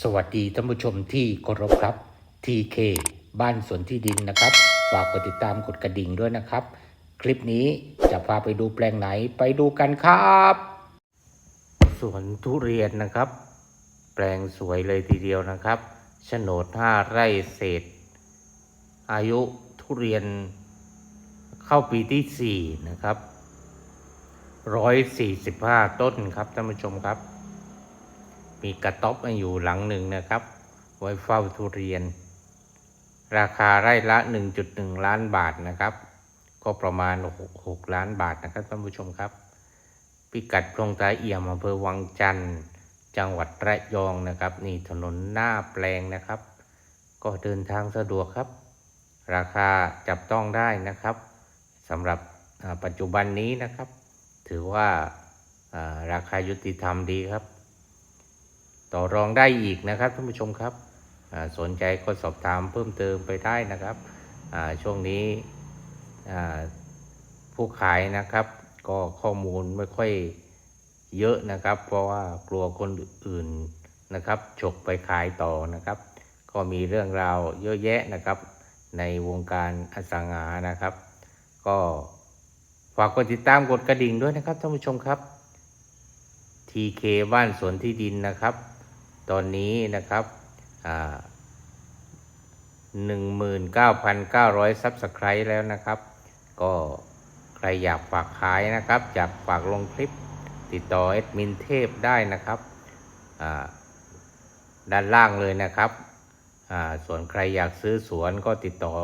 สวัสดีท่านผู้ชมที่เคารพครับ TK บ้านสวนที่ดินนะครับ ฝากกดติดตามกดกระดิ่งด้วยนะครับ คลิปนี้จะพาไปดูแปลงไหนไปดูกันครับสวนทุเรียนนะครับ แปลงสวยเลยทีเดียวนะครับโฉนด5ไร่เศษ อายุทุเรียนเข้าปีที่4นะครับ145ต้นครับท่านผู้ชมครับ มีกระต๊อบอยู่หลังหนึ่งนะครับ ไว้เฝ้าทุเรียน ราคาไร่ละ 1.1 ล้านบาทนะครับ ก็ประมาณ 6, 6ล้านบาทนะครับท่านผู้ชมครับ พิกัดพรงตาเอี่ยมอำเภอวังจันทร์จังหวัดระยองนะครับ นี่ถนนหน้าแปลงนะครับ ก็เดินทางสะดวกครับ ราคาจับต้องได้นะครับสำหรับปัจจุบันนี้นะครับ ถือว่าราคายุติธรรมดีครับ ต่อรองได้อีกนะครับท่านผู้ชมครับสนใจก็สอบถามเพิ่มเติมไปได้นะครับช่วงนี้ผู้ขายนะครับ ก็ข้อมูลไม่ค่อยเยอะนะครับ เพราะว่ากลัวคนอื่นนะครับฉกไปขายต่อนะครับ ก็มีเรื่องราวเยอะแยะนะครับ ในวงการอสังหานะครับ ก็ฝากกดติดตามกดกระดิ่งด้วยนะครับท่านผู้ชมครับ TK บ้านสวนที่ดินนะครับ ตอนนี้นะครับหนึ่งหมื่นเก้าพันเก้าร้อยซับสไครต์แล้วนะครับ ก็ใครอยากฝากขายนะครับอยากฝากลงคลิปติดต่อเอดมินเทพได้นะครับด้านล่างเลยนะครับ ส่วนใครอยากซื้อสวนก็ติดต่อ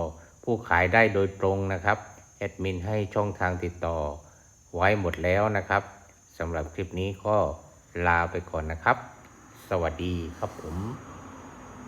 ผู้ขายได้โดยตรงนะครับแอดมินให้ช่องทางติดต่อไว้หมดแล้วนะครับสำหรับคลิปนี้ก็ลาไปก่อนนะครับ สวัสดีครับผม